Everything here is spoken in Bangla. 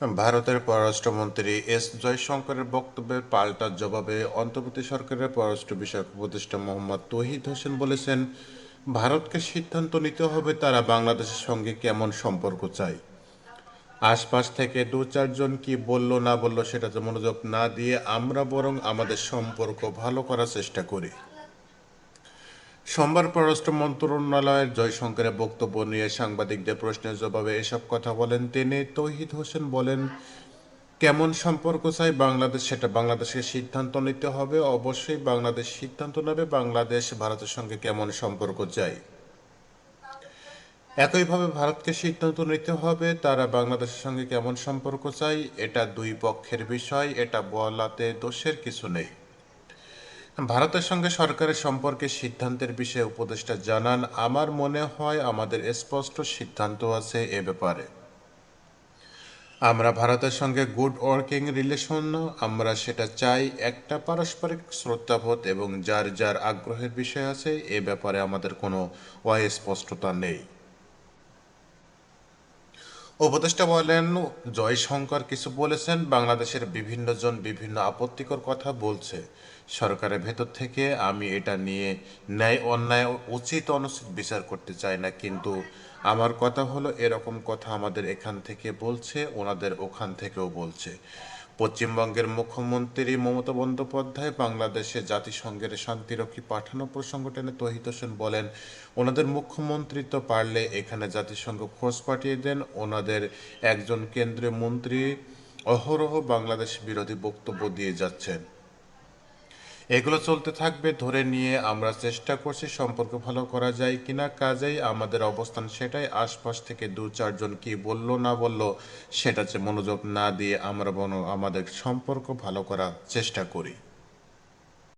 ভারতের পররাষ্ট্রমন্ত্রী এস জয়শঙ্করের বক্তব্যের পাল্টা জবাবে অন্তর্বর্তী সরকারের পররাষ্ট্র বিষয়ক উপদেষ্টা মোহাম্মদ তৌহিদ হোসেন বলেছেন, ভারতকে সিদ্ধান্ত নিতে হবে তারা বাংলাদেশের সঙ্গে কেমন সম্পর্ক চায়। আশপাশ থেকে দু চারজন কি বলল না বলল সেটাতে মনোযোগ না দিয়ে আমরা বরং আমাদের সম্পর্ক ভালো করার চেষ্টা করি। সোমবার পররাষ্ট্র মন্ত্রণালয়ের জয়শঙ্করের বক্তব্য নিয়ে সাংবাদিকদের প্রশ্নের জবাবে এসব কথা বলেন তিনি। তৌহিদ হোসেন বলেন, কেমন সম্পর্ক চাই বাংলাদেশ, সেটা বাংলাদেশকে সিদ্ধান্ত নিতে হবে। অবশ্যই বাংলাদেশ সিদ্ধান্ত নেবে, বাংলাদেশ, ভারতের সঙ্গে কেমন সম্পর্ক চাই। একইভাবে ভারতকে সিদ্ধান্ত নিতে হবে, তারা বাংলাদেশের সঙ্গে কেমন সম্পর্ক চাই, এটা দুই পক্ষের বিষয়, এটা বলাতে দোষের কিছু নেই। ভারতের সঙ্গে সরকারের সম্পর্কে সিদ্ধান্তের বিষয়ে উপদেষ্টা জানান, আমার মনে হয় আমাদের স্পষ্ট সিদ্ধান্ত আছে এ ব্যাপারে। আমরা ভারতের সঙ্গে গুড ওয়ার্কিং রিলেশন আমরা সেটা চাই একটা পারস্পরিক শ্রদ্ধাবোধ এবং যার যার আগ্রহের বিষয় আছে এ ব্যাপারে আমাদের কোনো অস্পষ্টতা নেই। উপদেষ্টা বলেন, জয়শঙ্কর কিছু বলেছেন, বাংলাদেশের বিভিন্ন জন বিভিন্ন আপত্তিকর কথা বলছে। সরকারের ভেতর থেকে আমি এটা নিয়ে ন্যায় অন্যায় উচিত অনুচিত বিচার করতে চাই না, কিন্তু আমার কথা হলো এরকম কথা আমাদের এখান থেকে বলছে, ওনাদের ওখান থেকেও বলছে। পশ্চিমবঙ্গের মুখ্যমন্ত্রী মমতা বন্দ্যোপাধ্যায় বাংলাদেশে জাতিসংঘের শান্তিরক্ষী পাঠানো প্রসঙ্গ টেনে তহিত হোসেন বলেন, ওনাদের মুখ্যমন্ত্রী তো পারলে এখানে জাতিসংঘ খোঁজ পাঠিয়ে দেন। ওনাদের একজন কেন্দ্রীয় মন্ত্রী অহরহ বাংলাদেশ বিরোধী বক্তব্য দিয়ে যাচ্ছেন। এগুলো চলতে থাকবে, ধরে নিয়ে আমরা চেষ্টা করছি সম্পর্ক ভালো করা যায় কিনা। কাজেই আমাদের অবস্থান সেটাই। আশপাশ থেকে দু চারজন কি বলল, না বলল সেটাতে মনোযোগ না দিয়ে আমরা বরং আমাদের সম্পর্ক ভালো করার চেষ্টা করি।